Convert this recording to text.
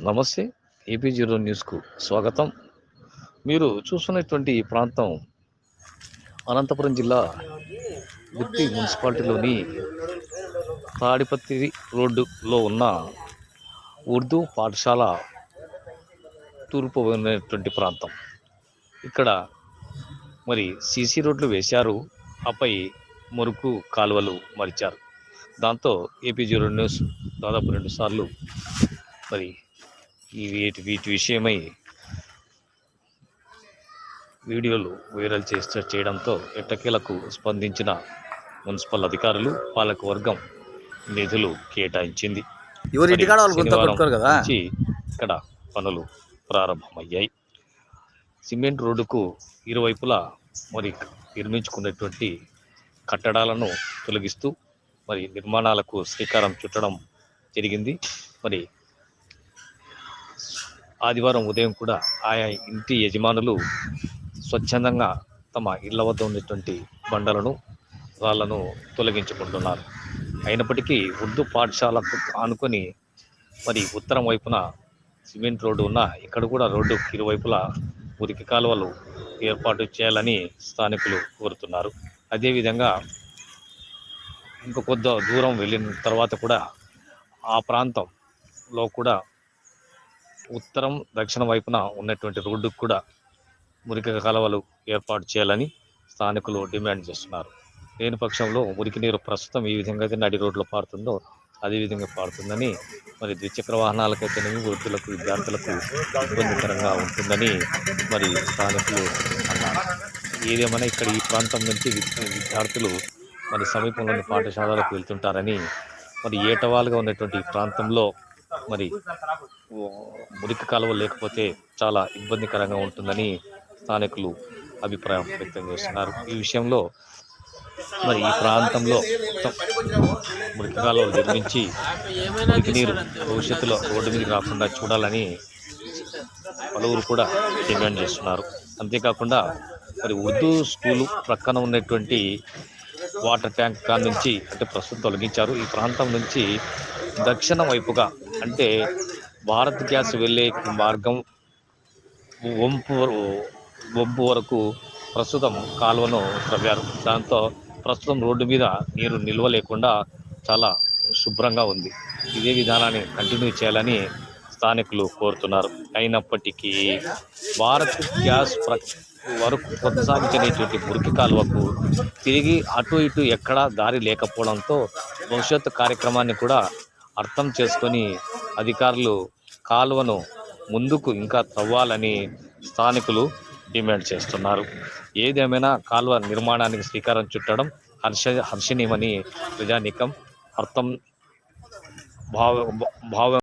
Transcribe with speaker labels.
Speaker 1: నమస్తే AP zero న్యూస్కు స్వాగతం. మీరు చూస్తున్నటువంటి ఈ ప్రాంతం అనంతపురం జిల్లా గుత్తి మున్సిపాలిటీలోని తాడిపత్తి రోడ్డులో ఉన్న ఉర్దూ పాఠశాల తూర్పు ఉన్నటువంటి ప్రాంతం. ఇక్కడ మరి సీసీ రోడ్లు వేశారు ఆపై మురుకు కాలువలు మరిచారు. దాంతో ఏపీ జీరో న్యూస్ దాదాపు రెండు సార్లు మరి ఈ వీటి వీటి విషయమై వీడియోలు వైరల్ చేస్తే చేయడంతో ఎట్టకేలకు స్పందించిన మున్సిపల్ అధికారులు పాలక వర్గం నిధులు కేటాయించింది.
Speaker 2: కదా?
Speaker 1: ఇక్కడ పనులు ప్రారంభమయ్యాయి. సిమెంట్ రోడ్డుకు ఇరువైపులా మరి నిర్మించుకున్నటువంటి కట్టడాలను తొలగిస్తూ మరి నిర్మాణాలకు శ్రీకారం చుట్టడం జరిగింది. మరి ఆదివారం ఉదయం కూడా ఆయా ఇంటి యజమానులు స్వచ్ఛందంగా తమ ఇళ్ళ వద్ద ఉన్నటువంటి బండలను రాళ్ళను తొలగించుకుంటున్నారు. అయినప్పటికీ ఉర్దూ పాఠశాలకు ఆనుకొని మరి ఉత్తరం వైపున సిమెంట్ రోడ్డు ఉన్న ఇక్కడ కూడా రోడ్డు ఇరువైపులా మురికి కాలువలు ఏర్పాటు చేయాలని స్థానికులు కోరుతున్నారు. అదేవిధంగా ఇంక కొద్ది దూరం వెళ్ళిన తర్వాత కూడా ఆ ప్రాంతంలో కూడా ఉత్తరం దక్షిణ వైపున ఉన్నటువంటి రోడ్డుకు కూడా మురికి కలవలు ఏర్పాటు చేయాలని స్థానికులు డిమాండ్ చేస్తున్నారు. లేని పక్షంలో మురికి నీరు ప్రస్తుతం ఈ విధంగా అయితే నడి రోడ్లో పారుతుందో అదే విధంగా పారుతుందని మరి ద్విచక్ర వాహనాలకైతేనేమి వృద్ధులకు విద్యార్థులకు ఇబ్బందికరంగా ఉంటుందని మరి స్థానికులు అన్నారు. ఏదేమైనా ఇక్కడ ఈ ప్రాంతం నుంచి విద్యార్థులు మరి సమీపంలోని పాఠశాలలకు వెళ్తుంటారని మరి ఏటవాలుగా ఉన్నటువంటి ఈ ప్రాంతంలో మరి మురికి కాలువ లేకపోతే చాలా ఇబ్బందికరంగా ఉంటుందని స్థానికులు అభిప్రాయం వ్యక్తం చేస్తున్నారు. ఈ విషయంలో మరి ఈ ప్రాంతంలో మొత్తం మురికి కాలువలు నిర్మించి మురికి నీరు భవిష్యత్తులో రోడ్డు మీద రాకుండా చూడాలని పలువురు కూడా డిమాండ్ చేస్తున్నారు. అంతేకాకుండా మరి ఉర్దూ స్కూలు ప్రక్కన ఉన్నటువంటి వాటర్ ట్యాంక్ నుంచి అంటే ప్రస్తుతం తొలగించారు. ఈ ప్రాంతం నుంచి దక్షిణ వైపుగా అంటే భారత్ గ్యాస్ వెళ్ళే మార్గం వంపు వంపు వరకు ప్రస్తుతం కాలువను త్రవ్వారు. దాంతో ప్రస్తుతం రోడ్డు మీద నీరు నిల్వ లేకుండా చాలా శుభ్రంగా ఉంది. ఇదే విధానాన్ని కంటిన్యూ చేయాలని స్థానికులు కోరుతున్నారు. అయినప్పటికీ భారత్ గ్యాస్ ప్ర వరకు కొనసాగించినటువంటి మురికి కాలువకు తిరిగి అటు ఇటు ఎక్కడా దారి లేకపోవడంతో భవిష్యత్తు కార్యక్రమాన్ని కూడా అర్థం చేసుకొని అధికారులు కాలువను ముందుకు ఇంకా తవ్వాలని స్థానికులు డిమాండ్ చేస్తున్నారు. ఏదేమైనా కాలువ నిర్మాణానికి శ్రీకారం చుట్టడం హర్ష హర్షణీయమని ప్రజానీకం అర్థం భావ భావ